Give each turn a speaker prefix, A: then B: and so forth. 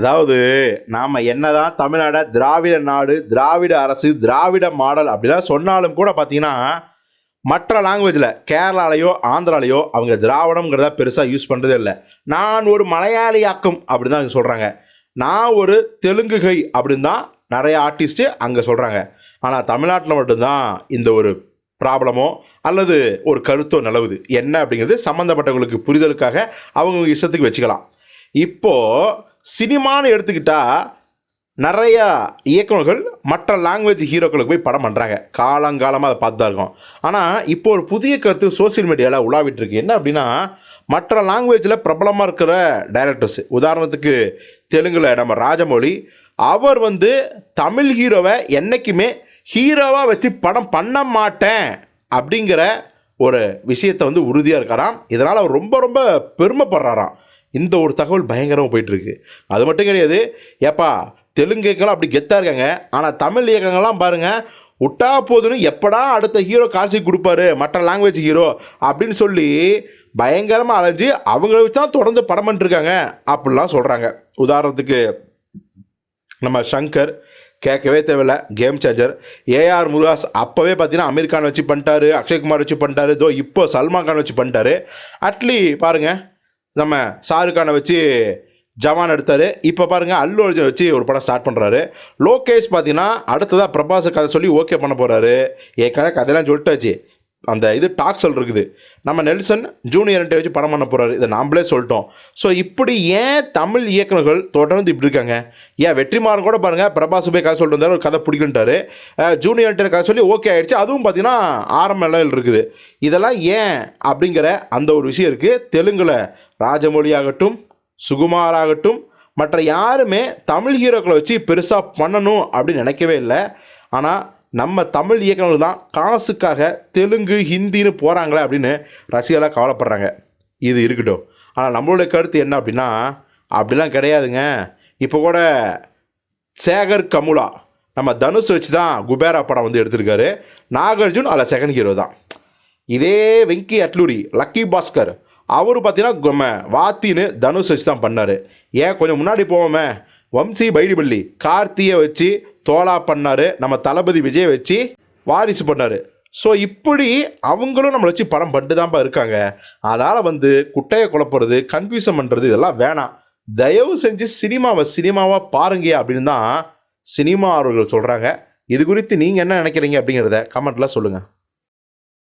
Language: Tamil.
A: அதாவது நாம் என்னதான் தமிழ்நாடை திராவிட நாடு திராவிட அரசு திராவிட மாடல் அப்படிலாம் சொன்னாலும் கூட பார்த்தீங்கன்னா மற்ற லாங்குவேஜில் கேரளாலேயோ ஆந்திராலேயோ அவங்க திராவிடம்ங்கிறத பெருசாக யூஸ் பண்ணுறதே இல்லை. நான் ஒரு மலையாளியாக்கும் அப்படின்னு தான் சொல்கிறாங்க நான் ஒரு தெலுங்குகை அப்படின்னு தான் நிறைய ஆர்டிஸ்ட்டு அங்கே சொல்கிறாங்க ஆனால் தமிழ்நாட்டில் மட்டும்தான் இந்த ஒரு ப்ராப்ளமோ அல்லது ஒரு கருத்தோ நிலவுது. என்ன அப்படிங்கிறது சம்மந்தப்பட்டவங்களுக்கு புரிதலுக்காக அவங்க இஷ்டத்துக்கு வச்சுக்கலாம். இப்போது சினிமான்னு எடுத்துக்கிட்டால் நிறையா இயக்குநர்கள் மற்ற லாங்குவேஜ் ஹீரோக்களுக்கு போய் படம் பண்ணுறாங்க காலங்காலமாக அதை பார்த்து தான் இருக்கும். ஆனால் இப்போ ஒரு புதிய கருத்து சோஷியல் மீடியாவில் உலாவிட்டு இருக்கு என்ன அப்படின்னா மற்ற லாங்குவேஜில் பிரபலமாக இருக்கிற டைரக்டர்ஸ் உதாரணத்துக்கு தெலுங்கில் நம்ம ராஜமௌழி அவர் வந்து தமிழ் ஹீரோவை என்றைக்குமே ஹீரோவாக வச்சு படம் பண்ண மாட்டேன் அப்படிங்கிற ஒரு விஷயத்தை வந்து உறுதியாக இருக்காராம். இதனால் அவர் ரொம்ப ரொம்ப பெருமைப்படுறாராம். இந்த ஒரு தகவல் பயங்கரமாக போயிட்டுருக்கு. அது மட்டும் கிடையாது ஏப்பா தெலுங்குக்கெல்லாம் அப்படி கெத்தாக இருக்காங்க. ஆனால் தமிழ் இயக்கங்கள்லாம் பாருங்கள் விட்டா போதுன்னு எப்படா அடுத்த ஹீரோ காட்சி கொடுப்பாரு மற்ற லாங்குவேஜ் ஹீரோ அப்படின்னு சொல்லி பயங்கரமாக அலைஞ்சு அவங்கள வச்சு தான் தொடர்ந்து படம் பண்ணிட்டுருக்காங்க அப்படிலாம் சொல்கிறாங்க உதாரணத்துக்கு நம்ம சங்கர் கேட்கவே தேவையில்ல கேம் சேஞ்சர் ஏஆர் முருகாஸ் அப்போவே பார்த்தீங்கன்னா அமீர் கான் வச்சு பண்ணிட்டாரு அக்ஷய்குமார் வச்சு பண்ணிட்டாரு இதோ இப்போ சல்மான் கான் வச்சு பண்ணிட்டாரு. அட்லி பாருங்கள் நம்ம ஷாருக்கானை வச்சு ஜவான் எடுத்தார். இப்போ பாருங்கள் அல்லு அர்ஜுன் வச்சு ஒரு படம் ஸ்டார்ட் பண்ணுறாரு லோகேஷ் பார்த்தீங்கன்னா அடுத்ததாக பிரபாஸ் கதை சொல்லி ஓகே பண்ண போகிறாரு ஏற்கனவே கதையெல்லாம் சொல்லிட்டாச்சு. அந்த இது டாக்ஸல் இருக்குது. நம்ம நெல்சன் ஜூனியர்ன்ட்டு வச்சு படம் பண்ண போகிறாரு இதை நாம்ளே சொல்லிட்டோம். ஸோ இப்படி ஏன் தமிழ் இயக்குநர்கள் தொடர்ந்து இப்படி இருக்காங்க? ஏன் வெற்றிமாறன் கூட பாருங்கள் பிரபாஸ் போய் கதை சொல்லிட்டு வந்தார் ஒரு கதை பிடிக்குன்ட்டாரு ஜூனியர்ன்ட்டு கதை சொல்லி ஓகே ஆகிடுச்சு அதுவும் பார்த்தீங்கன்னா ஆரம்ப நிலையில் இருக்குது. இதெல்லாம் ஏன் அப்படிங்கிற அந்த ஒரு விஷயம் இருக்குது தெலுங்கில் ராஜமொழி ஆகட்டும் சுகுமார் ஆகட்டும் மற்ற யாருமே தமிழ் ஹீரோக்களை வச்சு பெருசாக பண்ணணும் அப்படின்னு நினைக்கவே இல்லை. ஆனால் நம்ம தமிழ் இயக்குனர்கள் தான் காசுக்காக தெலுங்கு ஹிந்தின்னு போகிறாங்களே அப்படின்னு ரசிகர்களாக கவலைப்படுறாங்க. இது இருக்கட்டும். ஆனால் நம்மளுடைய கருத்து என்ன அப்படின்னா அப்படிலாம் கிடையாதுங்க. இப்போ கூட சேகர் கமுலா நம்ம தனுஷ் வச்சு தான் குபேரா படம் வந்து எடுத்திருக்காரு. நாகார்ஜுன் அதில் செகண்ட் ஹீரோ தான். இதே வெங்கி அட்லூரி லக்கி பாஸ்கர் அவர் பார்த்தீங்கன்னா நம்ம வாத்தின்னு தனுஷ் வச்சு தான் பண்ணார். ஏன் கொஞ்சம் முன்னாடி போவோமே? வம்சி பைடிபள்ளி கார்த்தியை வச்சு தோலா பண்ணார் நம்ம தளபதி விஜய் வச்சு வாரிசு பண்ணார். ஸோ இப்படி அவங்களும் நம்மளை வச்சு படம் பண்ணிட்டு தான்ப்பா இருக்காங்க. அதனால் வந்து குட்டையை குழப்புறது கன்ஃபியூசன் பண்ணுறது இதெல்லாம் வேணாம். தயவு செஞ்சு சினிமாவை சினிமாவாக பாருங்க அப்படின்னு தான் சினிமா அவர்கள் சொல்கிறாங்க இது குறித்து நீங்கள் என்ன நினைக்கிறீங்க அப்படிங்கிறத கமெண்ட்டில் சொல்லுங்கள்